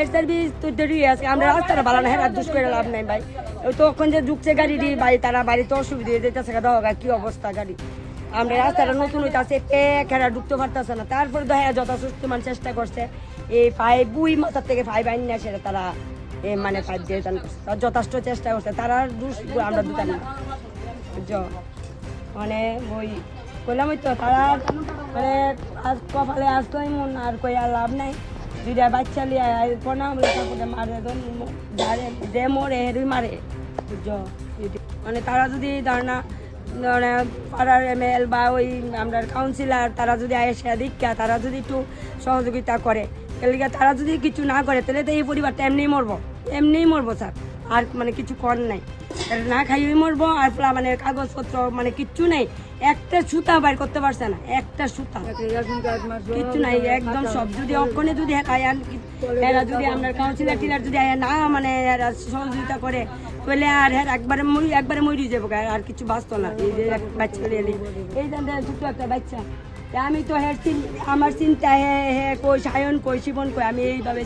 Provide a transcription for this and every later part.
Fire service তো দেরি আছে, আমরা রাস্তাটা ভালো না হ্যাঁ দুষ করে লাভ নাই ভাই। ওই তো ওখান যে ঢুকছে গাড়ি দিয়ে ভাই, তারা বাড়িতে অসুবিধা হয়ে যেতেছে দেখা কি অবস্থা গাড়ি? আমরা রাস্তাটা নতুন হইতাছে, এক হেরা ঢুকতে পারতেছে না। তারপরে তো হ্যাঁ যথাসুস্থ মান চেষ্টা করছে। এই ফাইভ বুই মাথার থেকে ফাইভ আইন না সেটা তারা মানে ফাইভ দিয়ে দান যথেষ্ট চেষ্টা করছে, তারা দুষ আমরা দুটান না? মানে ওই কইলাম তো, তারা মানে আজ কপালে আসতো এমন, আর কই আর লাভ নাই। দুইটা বাচ্চা লিয়ে তারপরে মারে যে মরে হেরুই মারে মানে তারা যদি ধারণা মানে পাড়ার এম এল বা ওই আমরা কাউন্সিলর তারা যদি এসে দীক্ষা, তারা যদি একটু সহযোগিতা করে, তাহলে তারা যদি কিছু না করে, তাহলে তো এই পরিবারটা এমনিই মরবো এমনিই মরবো, স্যার। আর মানে কিছু কর নাই। না খাইয়ে মরবো, আর প্লা মানে কাগজপত্র মানে কিচ্ছু নেই। একটা সুতা বাইর করতে পারছে না, একটা সুতা। কিচ্ছু নাই, একদম সব। যদি অক্ষণে যদি এরা যদি আমরা কাউন্সিলর টিলার যদি না মানে এরা সহযোগিতা করে, তাহলে আর হ্যাঁ একবারে মরি একবারে মরি যাব আর কিছু বাঁচতো না। এই যে বাচ্চা এই ছোট্ট একটা বাচ্চা। আমি তো হ্যাঁ আমার চিন্তা হ্যাঁ হ্যাঁ কই সায়ন কই শিবন কই আমি এইভাবে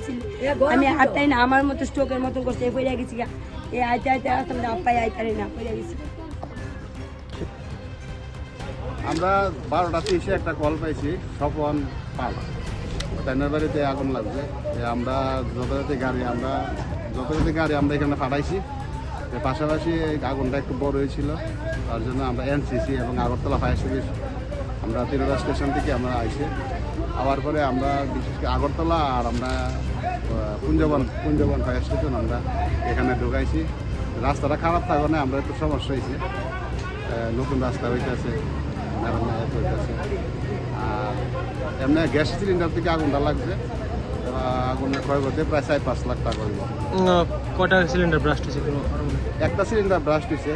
আমি হাতটাই না আমার মতো স্ট্রোকের মতন করছে পড়ে গেছি গা। এই আইতে আইতে আসতাম না আপাই আইতারি না পড়ে গেছি। আমরা বারোটা তিরিশে একটা কল পাইছি স্বপন পাল। ট্রেনের বাড়িতে আগুন লাগছে। যে আমরা যথাযথ গাড়ি আমরা যথাযথ গাড়ি আমরা এখানে পাঠাইছি পাশাপাশি আগুনটা একটু বড় হয়েছিল। তার জন্য আমরা এনসিসি এবং আগরতলা ফায়ার সার্ভিস আমরা তিরোলা স্টেশন থেকে আমরা আইসি আবার পরে আমরা বিশেষ করে আগরতলা আর আমরা কুঞ্জবন কুঞ্জবন ফায়ার স্টেশন আমরা এখানে ঢুকাইছি। রাস্তাটা খারাপ থাকবে না আমরা একটু সমস্যা হয়েছে নতুন রাস্তা হইতেছে হইতেছে। আর এমনি গ্যাস সিলিন্ডার থেকে আগুনটা লাগছে। আগুনের ক্ষয় করতে প্রায় চার পাঁচ লাখ টাকা হইব। কটা সিলিন্ডার ব্রাস্ট হয়েছে একটা সিলিন্ডার ব্রাস্ট হয়েছে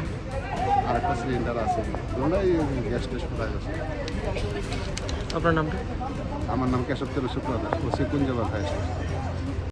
আর একটা সিলিন্ডার আছে। দুটোই গ্যাস টেস গেছে আপনার নামটা? আমার নাম কেশব চন্দ্র শুক্রদাস ওসি কুঞ্জবার স্টেশন